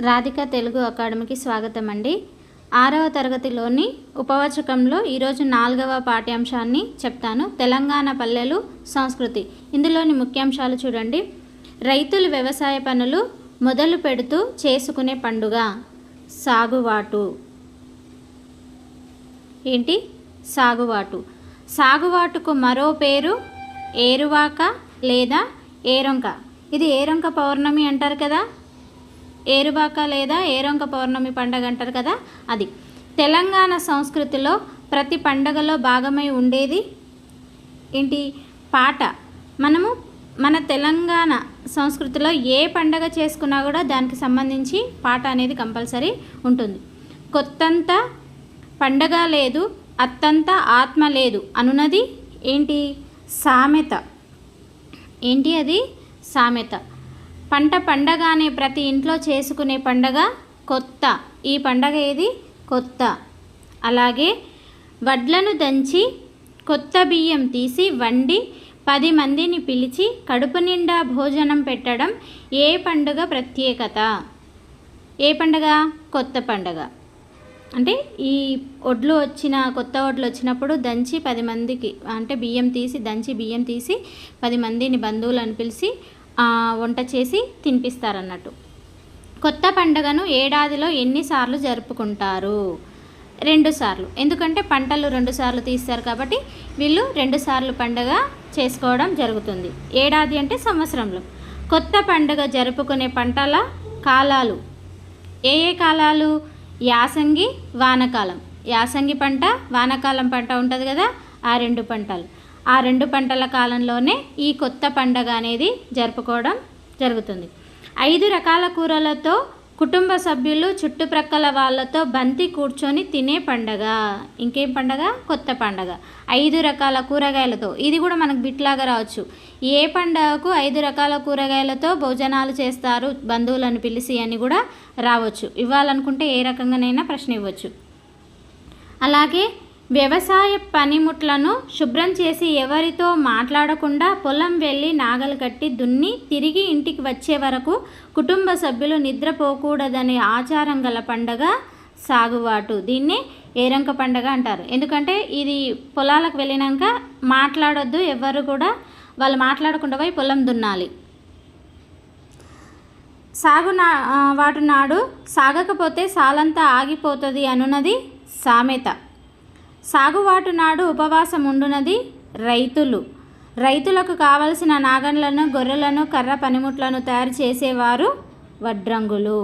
రాధిక తెలుగు అకాడమీకి స్వాగతం అండి ఆరవ తరగతిలోని ఉపవాచకంలో ఈరోజు నాలుగవ పాఠ్యాంశాన్ని చెప్తాను. తెలంగాణ పల్లెలు సంస్కృతి. ఇందులోని ముఖ్యాంశాలు చూడండి. రైతులు వ్యవసాయ పనులు మొదలు పెడుతూ చేసుకునే పండుగ. సాగువాటు. ఏంటి? సాగువాటు. సాగువాటుకు మరో పేరు ఏరువాక లేదా ఏరొంక. ఇది ఏరొంక పౌర్ణమి అంటారు కదా. ఏరువాక లేదా ఏరొంక పౌర్ణమి పండగ అంటారు కదా అది. తెలంగాణ సంస్కృతిలో ప్రతి పండగలో భాగమై ఉండేది ఏంటి? పాట. మనము మన తెలంగాణ సంస్కృతిలో ఏ పండగ చేసుకున్నా కూడా దానికి సంబంధించి పాట అనేది కంపల్సరీ ఉంటుంది. కొత్తంత పండగ లేదు అత్తంత ఆత్మ లేదు అనున్నది ఏంటి? సామెత. ఏంటి అది? సామెత. పంట పండగానే ప్రతి ఇంట్లో చేసుకునే పండగ కొత్త. ఈ పండగ ఏది? కొత్త. అలాగే వడ్లను దంచి కొత్త బియ్యం తీసి వండి పది మందిని పిలిచి కడుపు నిండా భోజనం పెట్టడం ఏ పండుగ ప్రత్యేకత? ఏ పండగ? కొత్త పండగ. అంటే ఈ ఒడ్లు వచ్చిన కొత్త ఒడ్లు వచ్చినప్పుడు దంచి పది మందికి అంటే బియ్యం తీసి దంచి బియ్యం తీసి పది మందిని బంధువులను పిలిచి వంట చేసి తినిపిస్తారన్నట్టు. కొత్త పండుగను ఏడాదిలో ఎన్నిసార్లు జరుపుకుంటారు? రెండు సార్లు. ఎందుకంటే పంటలు రెండు సార్లు తీస్తారు కాబట్టి వీళ్ళు రెండు సార్లు పండుగ చేసుకోవడం జరుగుతుంది. ఏడాది అంటే సంవత్సరంలో. కొత్త పండుగ జరుపుకునే పంటల కాలాలు. ఏ ఏ కాలాలు? యాసంగి వానకాలం. యాసంగి పంట వానకాలం పంట ఉంటుంది కదా ఆ రెండు పంటలు. ఆ రెండు పంటల కాలంలోనే ఈ కొత్త పండగ అనేది జరుపుకోవడం జరుగుతుంది. ఐదు రకాల కూరలతో కుటుంబ సభ్యులు చుట్టుప్రక్కల వాళ్ళతో బంతి కూర్చొని తినే పండగ. ఇంకేం పండగ? కొత్త పండగ. ఐదు రకాల కూరగాయలతో. ఇది కూడా మనకు బిట్లాగా రావచ్చు. ఏ పండగకు ఐదు రకాల కూరగాయలతో భోజనాలు చేస్తారు? బంధువులను పిలిచి అని కూడా రావచ్చు. ఇవ్వాలనుకుంటే ఏ రకంగానైనా ప్రశ్న ఇవ్వచ్చు. అలాగే వ్యవసాయ పనిముట్లను శుభ్రం చేసి ఎవరితో మాట్లాడకుండా పొలం వెళ్ళి నాగలు కట్టి దున్ని తిరిగి ఇంటికి వచ్చే వరకు కుటుంబ సభ్యులు నిద్రపోకూడదనే ఆచారం గల పండగ సాగువాటు దీన్ని ఏరంక పండగ అంటారు. ఎందుకంటే ఇది పొలాలకు వెళ్ళినాక మాట్లాడొద్దు ఎవరు కూడా వాళ్ళు మాట్లాడకుండా పోయి పొలం దున్నాలి. సాగు నా వాటి నాడు సాగకపోతే సాలంతా ఆగిపోతుంది అనున్నది సామెత. సాగువాటు నాడు ఉపవాసం ఉండునది రైతులు. రైతులకు కావలసిన నాగన్లను గొర్రెలను కర్ర పనిముట్లను తయారు చేసేవారు వడ్రంగులు.